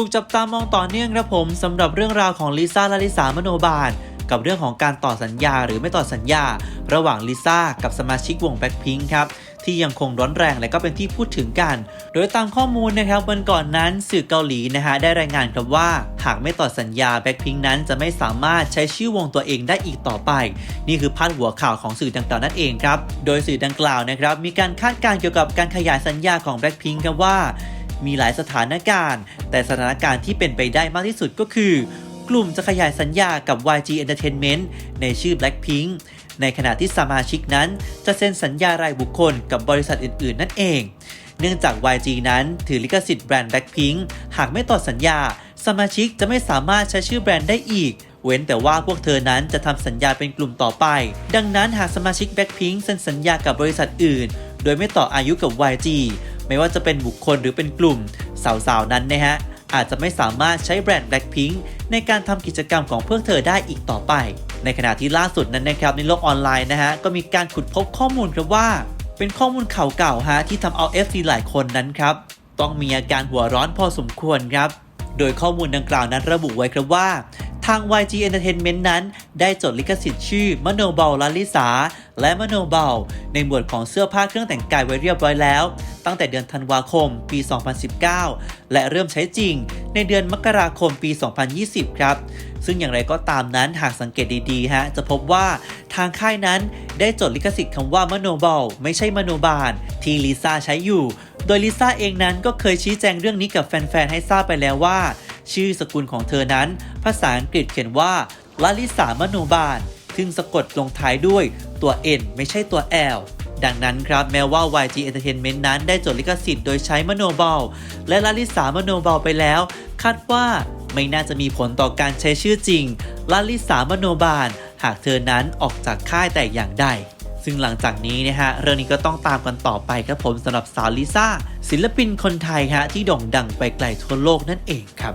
ถูกจับตามองต่อเนื่องครับผมสำหรับเรื่องราวของลิซ่าและลิสามโนบาลกับเรื่องของการต่อสัญญาหรือไม่ต่อสัญญา ระหว่างลิซ่ากับสมาชิกวงแบ็คพิงครับที่ยังคงร้อนแรงและก็เป็นที่พูดถึงกัน โดยตามข้อมูลนะครับวันก่อนนั้นสื่อเกาหลีนะฮะได้รายงานครับว่าหากไม่ต่อสัญญาแบ็คพิงนั้นจะไม่สามารถใช้ชื่อวงตัวเองได้อีกต่อไป นี่คือพาดหัวข่าวของสื่อดังกล่าวนั่นเองครับ โดยสื่อดังกล่าวนะครับมีการคาดการณ์เกี่ยวกับการขยายสัญญาของแบ็คพิงครับว่า มีหลายสถานการณ์ แต่สถานการณ์ที่เป็นไปได้มากที่สุดก็คือ กลุ่มจะขยายสัญญากับ YG Entertainment ในชื่อ Blackpink ในขณะที่สมาชิกนั้นจะเซ็นสัญญารายบุคคลกับบริษัทอื่น ๆ นั่นเอง เนื่องจาก YG นั้นถือลิขสิทธิ์แบรนด์ Blackpink หากไม่ต่อสัญญา สมาชิกจะไม่สามารถใช้ชื่อแบรนด์ได้อีก เว้นแต่ว่าพวกเธอนั้นจะทำสัญญาเป็นกลุ่มต่อไป ดังนั้นหากสมาชิก Blackpink เซ็นสัญญากับบริษัทอื่น โดยไม่ต่ออายุกับ YG ไม่ว่าจะเป็นบุคคลหรือเป็นกลุ่ม สาวๆ นั้นนะฮะ อาจจะไม่สามารถใช้แบรนด์ Blackpink ในการทำกิจกรรมของพวกเธอได้อีกต่อไป ในขณะที่ล่าสุดนั้นนะครับในโลกออนไลน์นะฮะก็มีการขุดพบข้อมูลครับว่า เป็นข้อมูลข่าวเก่าฮะที่ทำเอา FC หลายคนนั้นครับต้องมีอาการหัวร้อนพอสมควรครับ โดยข้อมูลดังกล่าวนั้นระบุไว้ครับว่า ทาง YG Entertainment นั้น ได้จดลิขสิทธิ์ชื่อมโนเบาลาลิสาและมโนเบาในหมวดของเสื้อผ้าเครื่องแต่งกายไว้เรียบร้อยแล้ว ตั้งแต่เดือนธันวาคมปี 2019 และเริ่มใช้จริงในเดือนมกราคมปี 2020 ครับ ซึ่งอย่างไรก็ตามนั้นหากสังเกตดีๆฮะจะพบว่าทางค่ายนั้นได้จดลิขสิทธิ์คำว่ามโนเบาไม่ใช่มโนบาล ที่ลิซ่าใช้อยู่ โดยลิซ่าเองนั้นก็เคยชี้แจงเรื่องนี้กับแฟนๆให้ทราบไปแล้วว่า ชื่อสกุลของเธอนั้น ภาษาอังกฤษเขียนว่าลาลิสามโนบาลซึ่งสะกดลงท้ายด้วยตัว N ไม่ใช่ตัว L ดังนั้นครับแม้ว่า YG Entertainment นั้นได้จดลิขสิทธิ์โดยใช้มโนบาลและลาลิสามโนบาลไปแล้ว คาดว่าไม่น่าจะมีผลต่อการใช้ชื่อจริงลาลิสามโนบาล หากเธอนั้นออกจากค่ายแต่อย่างใดซึ่งหลังจากนี้นะฮะเรื่องนี้ก็ต้องตามกันต่อไปครับผมสำหรับสาวลิซ่าศิลปินคนไทยฮะที่โด่งดังไปไกลทั่วโลกนั่นเองครับ